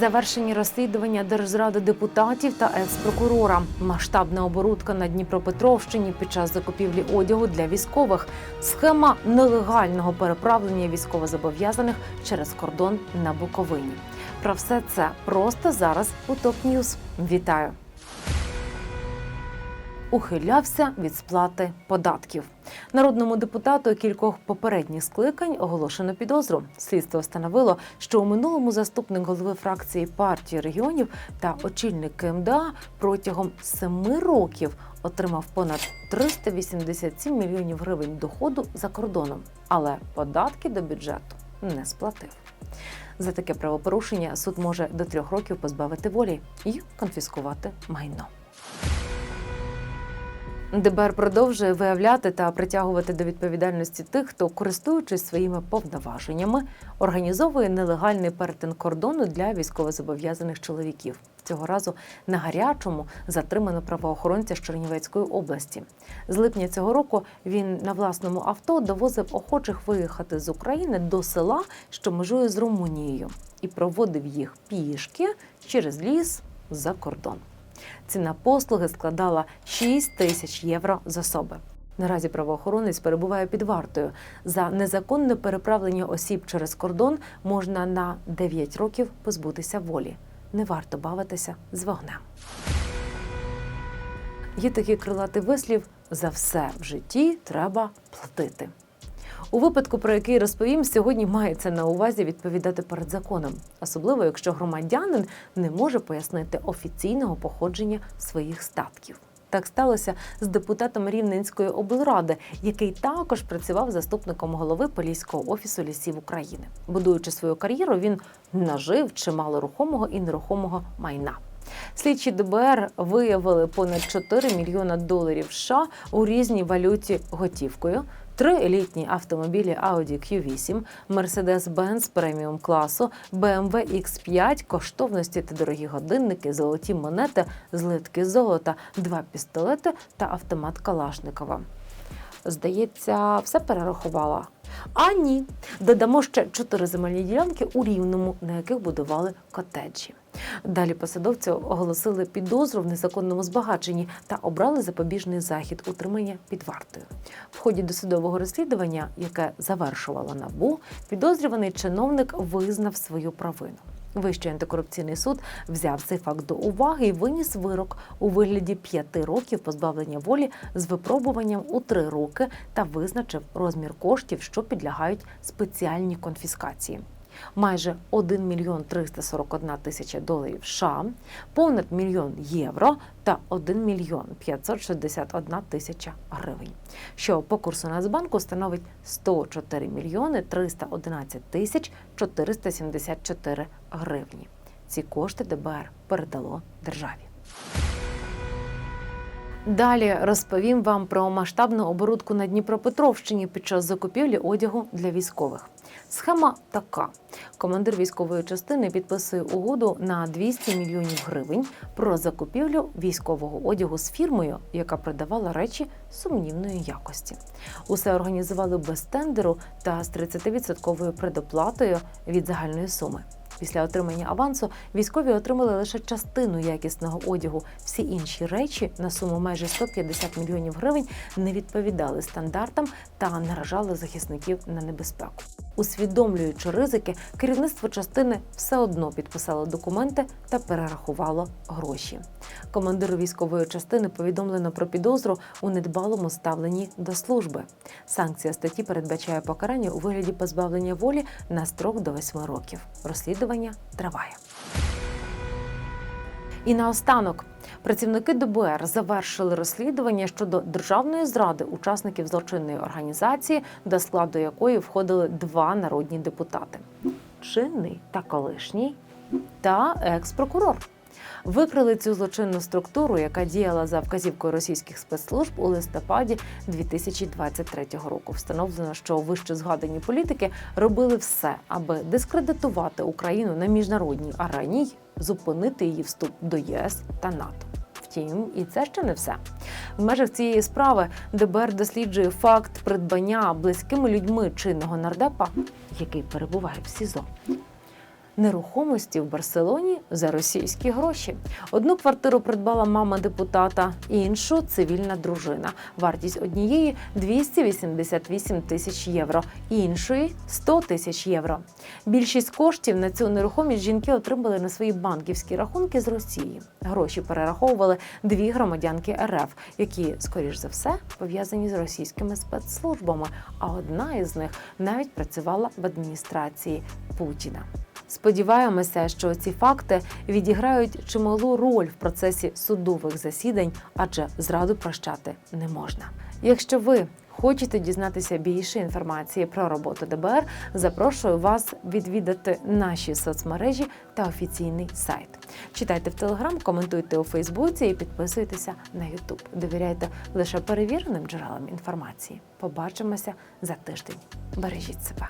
Завершені розслідування держзради депутатів та екс-прокурора. Масштабна оборудка на Дніпропетровщині під час закупівлі одягу для військових. Схема нелегального переправлення військовозобов'язаних через кордон на Буковині. Про все це просто зараз у топ Ньюз. Вітаю! Ухилявся від сплати податків. Народному депутату кількох попередніх скликань оголошено підозру. Слідство встановило, що у минулому заступник голови фракції партії регіонів та очільник КМДА протягом семи років отримав понад 387 мільйонів гривень доходу за кордоном, але податки до бюджету не сплатив. За таке правопорушення суд може до трьох років позбавити волі і конфіскувати майно. ДБР продовжує виявляти та притягувати до відповідальності тих, хто, користуючись своїми повноваженнями, організовує нелегальний перетин кордону для військовозобов'язаних чоловіків. Цього разу на гарячому затримано правоохоронця з Чернівецької області. З липня цього року він на власному авто довозив охочих виїхати з України до села, що межує з Румунією, і проводив їх пішки через ліс за кордон. Ціна послуги складала 6 тисяч євро з особи. Наразі правоохоронець перебуває під вартою. За незаконне переправлення осіб через кордон можна на 9 років позбутися волі. Не варто бавитися з вогнем. Є такий крилатий вислів: за все в житті треба платити. У випадку, про який розповім, сьогодні мається на увазі відповідати перед законом, особливо якщо громадянин не може пояснити офіційного походження своїх статків. Так сталося з депутатом Рівненської облради, який також працював заступником голови Поліського офісу лісів України. Будуючи свою кар'єру, він нажив чимало рухомого і нерухомого майна. Слідчі ДБР виявили понад 4 мільйона доларів США у різній валюті готівкою. Три елітні автомобілі Audi Q8, Mercedes-Benz преміум класу, BMW X5, коштовності та дорогі годинники, золоті монети, злитки золота, два пістолети та автомат Калашникова. Здається, все перерахувала. А ні, додамо ще чотири земельні ділянки у Рівному, на яких будували котеджі. Далі посадовці оголосили підозру в незаконному збагаченні та обрали запобіжний захід утримання під вартою. В ході досудового розслідування, яке завершувало набу, підозрюваний чиновник визнав свою провину. Вищий антикорупційний суд взяв цей факт до уваги і виніс вирок у вигляді п'яти років позбавлення волі з випробуванням у три роки та визначив розмір коштів, що підлягають спеціальній конфіскації. Майже 1 мільйон 341 тисяча доларів США, понад мільйон євро та 1 мільйон 561 тисяча гривень, що по курсу Нацбанку становить 104 мільйони 311 тисяч 474 гривні. Ці кошти ДБР передало державі. Далі розповім вам про масштабну оборудку на Дніпропетровщині під час закупівлі одягу для військових. Схема така: командир військової частини підписує угоду на 200 мільйонів гривень про закупівлю військового одягу з фірмою, яка продавала речі сумнівної якості. Усе організували без тендеру та з 30% предоплатою від загальної суми. Після отримання авансу військові отримали лише частину якісного одягу. Всі інші речі на суму майже 150 мільйонів гривень не відповідали стандартам та наражали захисників на небезпеку. Усвідомлюючи ризики, керівництво частини все одно підписало документи та перерахувало гроші. Командиру військової частини повідомлено про підозру у недбалому ставленні до служби. Санкція статті передбачає покарання у вигляді позбавлення волі на строк до 8 років. Розслідування триває. І наостанок працівники ДБР завершили розслідування щодо державної зради учасників злочинної організації, до складу якої входили два народні депутати: чинний та колишній, та екс-прокурор. Викрили цю злочинну структуру, яка діяла за вказівкою російських спецслужб у листопаді 2023 року. Встановлено, що вище згадані політики робили все, аби дискредитувати Україну на міжнародній арені, зупинити її вступ до ЄС та НАТО. Втім, і це ще не все. В межах цієї справи ДБР досліджує факт придбання близькими людьми чинного нардепа, який перебуває в СІЗО нерухомості в Барселоні за російські гроші. Одну квартиру придбала мама депутата, іншу цивільна дружина. Вартість однієї 288 тисяч євро, іншої 100 тисяч євро. Більшість коштів на цю нерухомість жінки отримали на свої банківські рахунки з Росії. Гроші перераховували дві громадянки РФ, які, скоріш за все, пов'язані з російськими спецслужбами. А одна із них навіть працювала в адміністрації Путіна. Сподіваємося, що ці факти відіграють чималу роль в процесі судових засідань, адже зраду прощати не можна. Якщо ви хочете дізнатися більше інформації про роботу ДБР, запрошую вас відвідати наші соцмережі та офіційний сайт. Читайте в Телеграм, коментуйте у Фейсбуці і підписуйтеся на Ютуб. Довіряйте лише перевіреним джерелам інформації. Побачимося за тиждень. Бережіть себе.